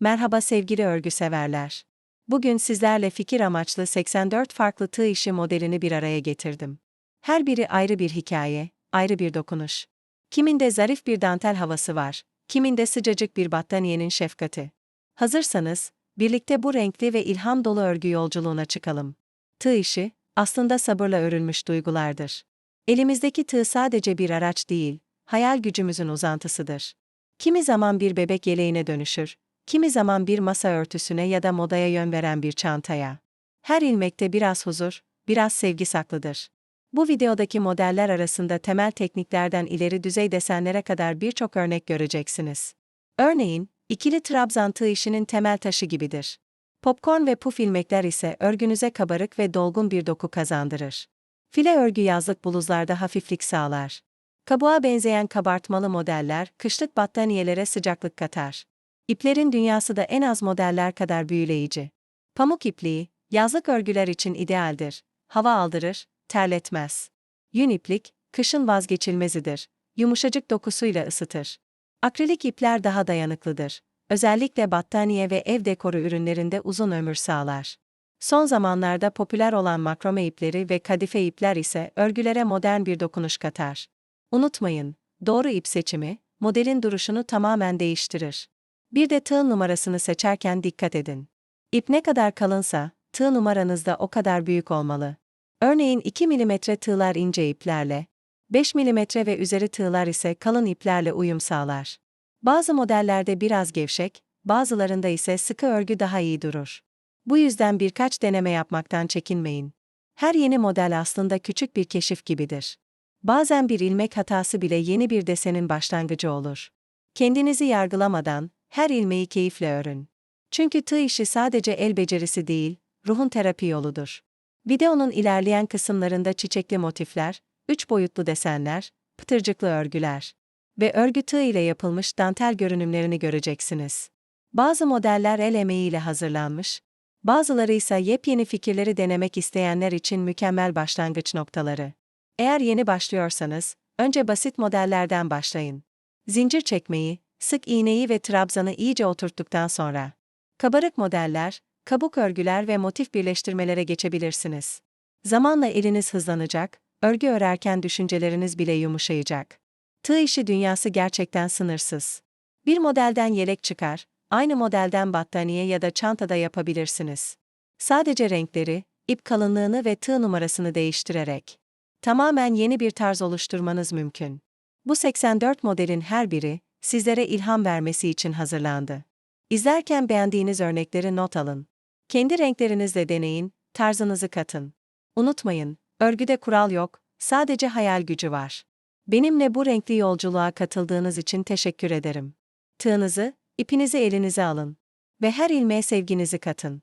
Merhaba sevgili örgü severler. Bugün sizlerle fikir amaçlı 84 farklı tığ işi modelini bir araya getirdim. Her biri ayrı bir hikaye, ayrı bir dokunuş. Kiminde zarif bir dantel havası var, kiminde sıcacık bir battaniyenin şefkati. Hazırsanız, birlikte bu renkli ve ilham dolu örgü yolculuğuna çıkalım. Tığ işi, aslında sabırla örülmüş duygulardır. Elimizdeki tığ sadece bir araç değil, hayal gücümüzün uzantısıdır. Kimi zaman bir bebek yeleğine dönüşür, kimi zaman bir masa örtüsüne ya da modaya yön veren bir çantaya. Her ilmekte biraz huzur, biraz sevgi saklıdır. Bu videodaki modeller arasında temel tekniklerden ileri düzey desenlere kadar birçok örnek göreceksiniz. Örneğin, ikili trabzan tığ işinin temel taşı gibidir. Popcorn ve puf ilmekler ise örgünüze kabarık ve dolgun bir doku kazandırır. File örgü yazlık bluzlarda hafiflik sağlar. Kabuğa benzeyen kabartmalı modeller, kışlık battaniyelere sıcaklık katar. İplerin dünyası da en az modeller kadar büyüleyici. Pamuk ipliği, yazlık örgüler için idealdir. Hava aldırır, terletmez. Yün iplik, kışın vazgeçilmezidir. Yumuşacık dokusuyla ısıtır. Akrilik ipler daha dayanıklıdır. Özellikle battaniye ve ev dekoru ürünlerinde uzun ömür sağlar. Son zamanlarda popüler olan makrome ipleri ve kadife ipler ise örgülere modern bir dokunuş katar. Unutmayın, doğru ip seçimi, modelin duruşunu tamamen değiştirir. Bir de tığ numarasını seçerken dikkat edin. İp ne kadar kalınsa, tığ numaranız da o kadar büyük olmalı. Örneğin 2 mm tığlar ince iplerle, 5 mm ve üzeri tığlar ise kalın iplerle uyum sağlar. Bazı modellerde biraz gevşek, bazılarında ise sıkı örgü daha iyi durur. Bu yüzden birkaç deneme yapmaktan çekinmeyin. Her yeni model aslında küçük bir keşif gibidir. Bazen bir ilmek hatası bile yeni bir desenin başlangıcı olur. Kendinizi yargılamadan, her ilmeği keyifle örün. Çünkü tığ işi sadece el becerisi değil, ruhun terapi yoludur. Videonun ilerleyen kısımlarında çiçekli motifler, üç boyutlu desenler, pıtırcıklı örgüler ve örgü tığ ile yapılmış dantel görünümlerini göreceksiniz. Bazı modeller el emeğiyle hazırlanmış, bazıları ise yepyeni fikirleri denemek isteyenler için mükemmel başlangıç noktaları. Eğer yeni başlıyorsanız, önce basit modellerden başlayın. Zincir çekmeyi, sık iğneyi ve trabzanı iyice oturttuktan sonra, kabarık modeller, kabuk örgüler ve motif birleştirmelere geçebilirsiniz. Zamanla eliniz hızlanacak, örgü örerken düşünceleriniz bile yumuşayacak. Tığ işi dünyası gerçekten sınırsız. Bir modelden yelek çıkar, aynı modelden battaniye ya da çantada yapabilirsiniz. Sadece renkleri, ip kalınlığını ve tığ numarasını değiştirerek tamamen yeni bir tarz oluşturmanız mümkün. Bu 84 modelin her biri sizlere ilham vermesi için hazırlandı. İzlerken beğendiğiniz örnekleri not alın. Kendi renklerinizle deneyin, tarzınızı katın. Unutmayın, örgüde kural yok, sadece hayal gücü var. Benimle bu renkli yolculuğa katıldığınız için teşekkür ederim. Tığınızı, ipinizi elinize alın ve her ilmeğe sevginizi katın.